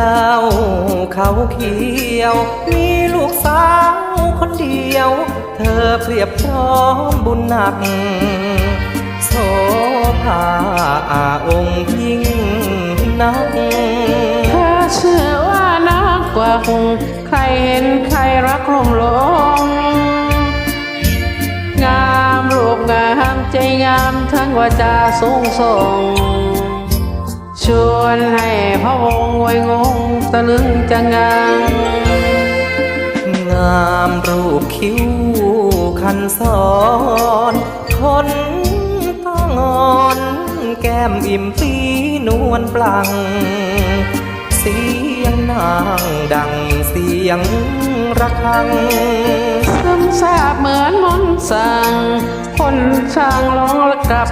เจ้าเขาเขียว มีลูกสาวคนเดียว เธอเปรียบพร้อมบุญหนัก โสภาอาองค์ยิ่งนักเธอเชื่อว่านักกว่าคงใครเห็นใครรักลมหลง งามรูปงามใจงามทั้งว่าจาสูงส่ง งตะลึงจังงังามรูปคิ้วคันสอนคนต้องอน แก้มอิ่มปีนวลปลัง เสียงนางดังเสียงระฆังซึมซาบเหมือนมนสั่ง คนช่างหลงและกลับ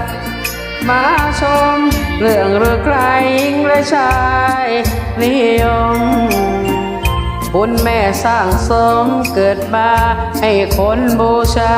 มาชม เรื่องเรือไกลหญิงและชายนิยมบุญแม่สร้างสมเกิดมาให้คนบูชา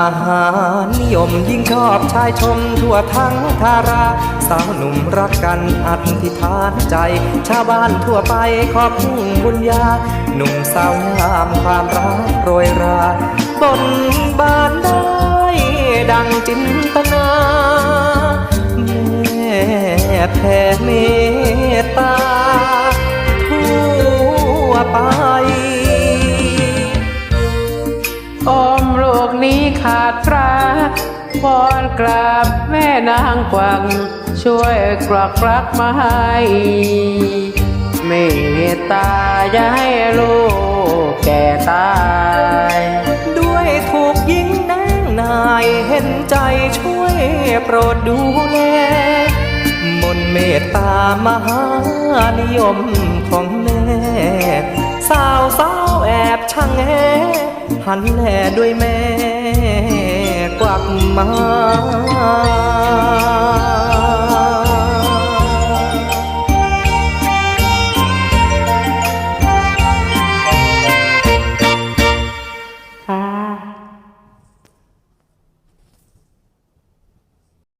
มหานิยมยิ่งชอบชายชมทั่วทั้งทารา สาวหนุ่มรักกันอธิษฐานใจ ชาวบ้านทั่วไปขอบพึ่งบุญญา หนุ่มสาวงามความรักโรยราบนบานได้ดังจินตนา แม่แผ่เมตตา ขาดพระวอนกราบแม่นางกวัก ช่วยกลักรักมาให้เมตตาอย่าให้ลูกแก่ตาย ด้วยถูกยิงแนงนายเห็นใจช่วยโปรดดูแลมนต์เมตตามหานิยมของแม่สาวสาวแอบช่างแหหันแลด้วยแม่ มา